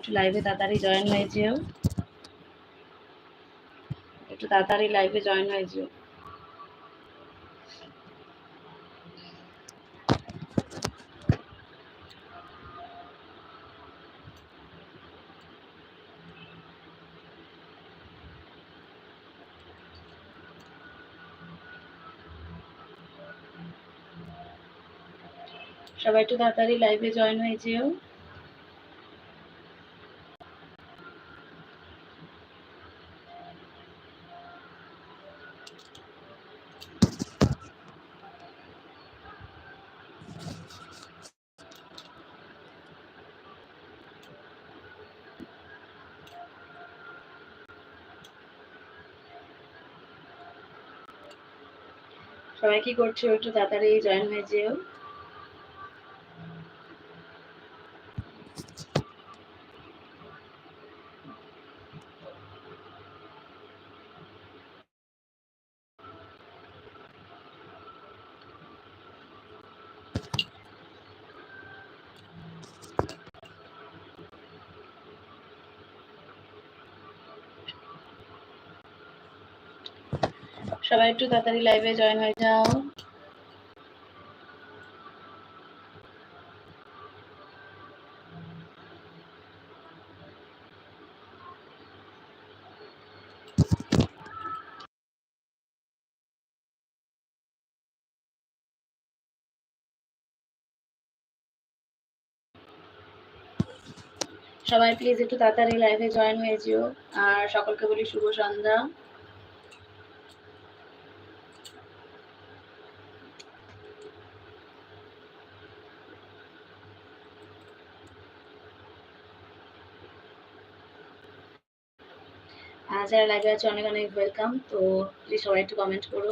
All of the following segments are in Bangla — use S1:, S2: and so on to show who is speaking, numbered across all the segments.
S1: একটু লাইভে তাড়াতাড়ি জয়েন হয়ে যেও। একটু তাড়াতাড়ি লাইভে জয়েন হয়ে যেও। সবাই একটু তাড়াতাড়ি লাইভে জয়েন হয়ে যেও। সবাই কি করছ? একটু তাড়াতাড়ি জয়েন হয়ে যেও। সবাই একটু তাড়াতাড়ি লাইভে জয়েন হয়ে যাও। সবাই প্লিজ একটু তাড়াতাড়ি লাইভে জয়েন হয়ে যেও। আর সকলকে বলি শুভ সন্ধ্যা। যারা লাইভে আছে অনেক অনেক ওয়েলকাম তো প্লিজ সবাই একটু কমেন্ট করো।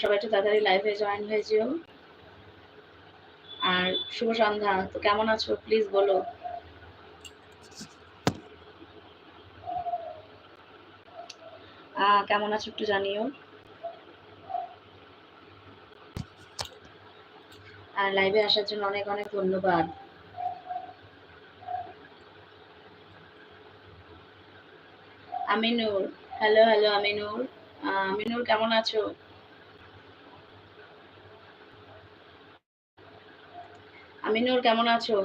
S1: সবাই একটু তাড়াতাড়ি লাইভে জয়েন হয়ে যেও। আর শুভ সন্ধ্যা, তো কেমন আছো? প্লিজ বলো। কেমন আছো একটু জানিও। আর লাইভে আসার জন্য অনেক অনেক ধন্যবাদ। Aminur hello hello Aminur. Aminur, কেমন আছো? আমিনুর কেমন আছো?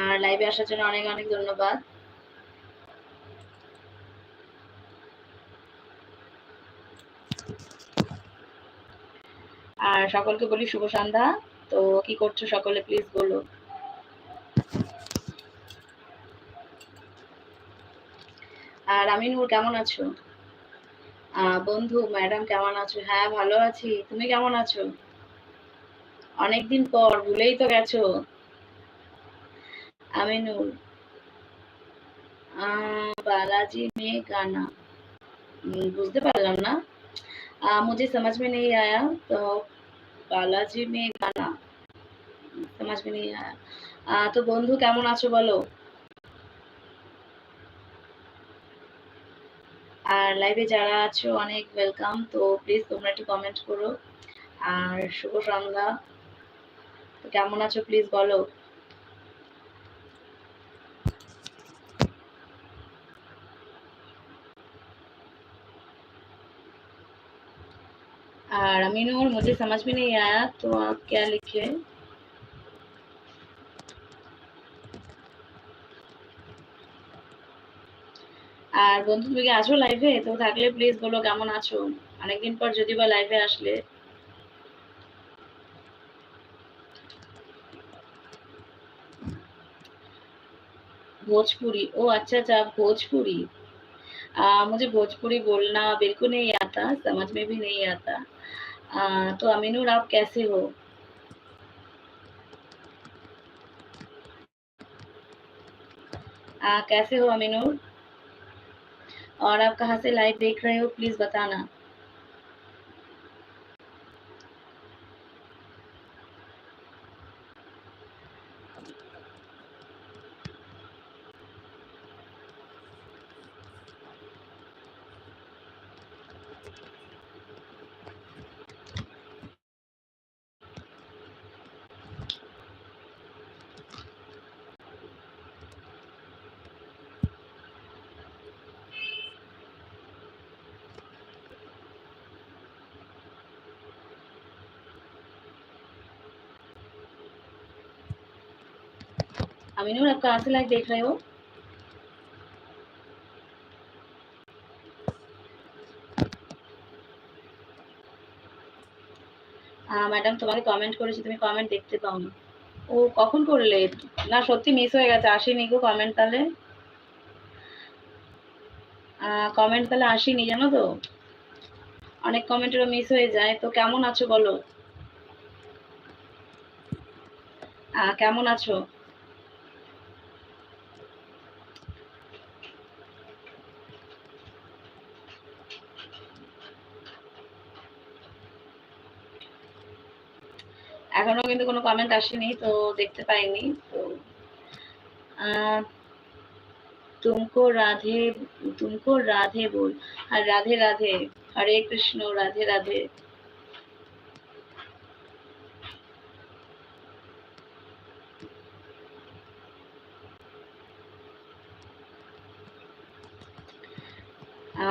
S1: আর লাইভে আসার জন্য অনেক অনেক ধন্যবাদ। আর সকলকে বলি শুভ সন্ধ্যা। তো কি করছ সকলে প্লিজ বলো। আর আমিনুর, কেমন আছো? বন্ধু ম্যাডাম কেমন আছো? হ্যাঁ ভালো আছি। তুমি কেমন আছো? অনেকদিন পর, ভুলেই তো গেছো। আমিনুর আহ, बालाजी में गाना हम्म, बुझते पारलाम ना आ, मुझे समझ में नहीं आया तो बालाजी में गाना समझ में नहीं आया आ, তো বন্ধু কেমন আছো বলো আর লাইভে যারা আছো অনেক ওয়েলকাম তো প্লিজ তোমরা একটু কমেন্ট করো আর শুভ সন্ধ্যা তো কেমন আছো প্লিজ বলো और अमीनूर मुझे समझ में नहीं आया तो आप क्या लिखे আর বন্ধু তুমি কি আছো লাইভে তো থাকলে প্লিজ বলো কেমন আছো অনেকদিন পর যদি বা লাইভে আসলে भोजपुरी ओ अच्छा अच्छा आप भोजपुरी आ, मुझे भोजपुरी बोलना बिल्कुल नहीं आता समझ में भी नहीं आता। आ, तो अमीनूर आप कैसे हो? आ, कैसे हो अमीनूर और? आप कहाँ से लाइव देख रहे हो? प्लीज़ बताना। अमीनुर आप कहाँ से लाइव देख रहे हो ম্যাডাম তোমাকে কমেন্ট করেছি তুমি কমেন্ট দেখতে পাও না ও কখন করলে না সত্যি মিস হয়ে গেছে আসেনি গো কমেন্ট তাহলে কমেন্ট তাহলে আসেনি জানো তো অনেক কমেন্টেরও মিস হয়ে যায় তো কেমন আছো বলো কেমন আছো এখনও কিন্তু কোনো কমেন্ট আসেনি, তো দেখতে পাইনি। তো তুমকো রাধে তুমকো রাধে বল, আর রাধে রাধে, হরে কৃষ্ণ, রাধে রাধে।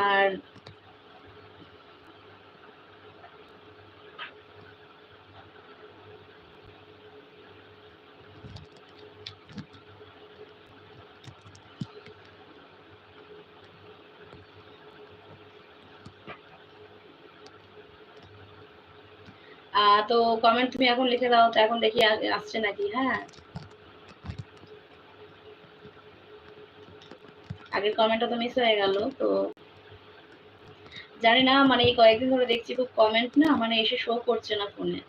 S1: আর তো কমেন্ট তুমি এখন লিখে দাও, তো এখন দেখি আসছে নাকি হ্যাঁ। আগের কমেন্টটা তো মিস হয়ে গেল, তো জানি না মানে এই কয়েকদিন ধরে দেখছি খুব কমেন্ট না মানে এসে শো করছে না ফোনে